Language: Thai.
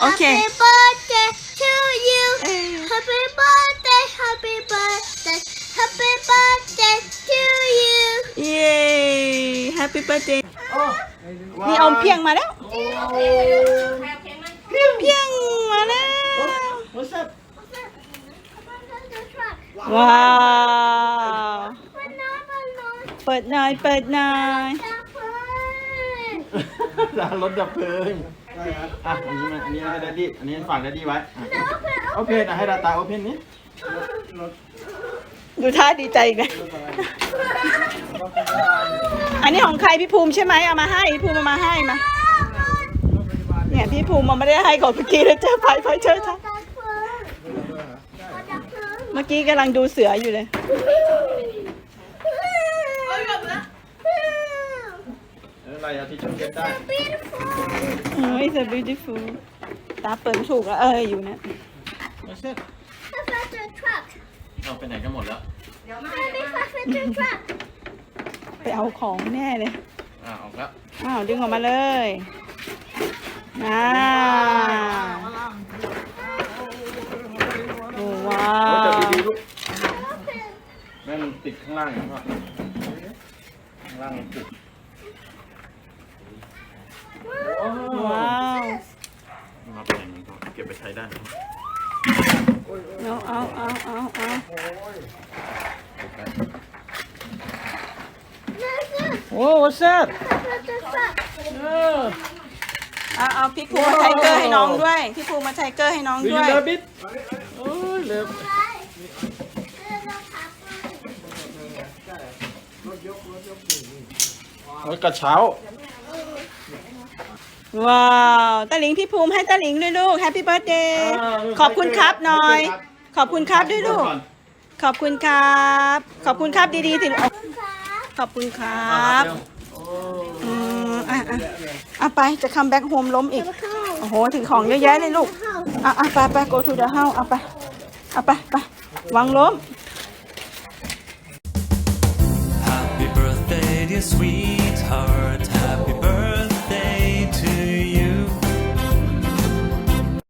โอเค Happy birthday to you เอ้ย Happy birthday Happy birthday Happy birthday to you เย้ Happy birthday นี่เอาเพียงมาแล้ว เพียงมาแล้ว What's that ว้าว มันน้อยมันน้อย เปิดหน่อย เปิดหน่อย จับเพิ่นดารถดับเพลิงอะอันนี้มาอันนี้ให้ดัดดี้อันนี้ฝากดัดดี้ไว้อะน้องเพิ่นโอเพนอะให้ดาตาโอเพนนี้ดูท่าดีใจอีกเลยอันนี้ของใครพี่ภูมิใช่ไหมเอามาให้พี่ภูมิเอามาให้มาเนี่ยพี่ภูมิมันไม่ได้ให้ก่อนเมื่อกี้เลยเจอไฟไฟเจอท่าจับเพิ่นจับเพิ่นเมื่อกี้กำลังดูเสืออยู่เลย อะไรอะที่ช่วยเก็บได้ โอ้ย so beautiful ตาเปิดไม่ถูกแล้วเอออยู่นะ What's that เอาไปไหนกันหมดแล้วไปเอาของแน่เลย อะออกแล้วอ้าวดึงออกมาเลยอ่าโอ้ว้าโอ้จับวดีๆลูก แม่มันติดข้างล่างอย่างนี้ข้างล่างมันติด ว้าวมาไปไหนมันก็เก็บไปใช้ได้เอาเอาเอาเอาเอาโอ้ what's that เออ เอาเอาพี่ภูมาไทเกอร์ให้น้องด้วย พี่ภูมาไทเกอร์ให้น้อง Do ด้ you วย love it โอ้ยเลิฟ โอ้ยกระเช้า ว้าวตาหลิงพี่ภูมิให้ตาหลิงด้วยลูก Happy Birthday ขอบคุณครับหน่อยขอบคุณครับด้วยลูก ขอบคุณครับ ขอบคุณครับดีๆสิลูกขอบคุณครับอืมอะอะอะไปจะคัมแบ็กโฮมล้มอีก โอ้โหถือของเยอะแยะเลยลูกอะอะไปไป go to the house เอาไปเอาไปไปวางล้ม Happy birthday, dear sweetheart.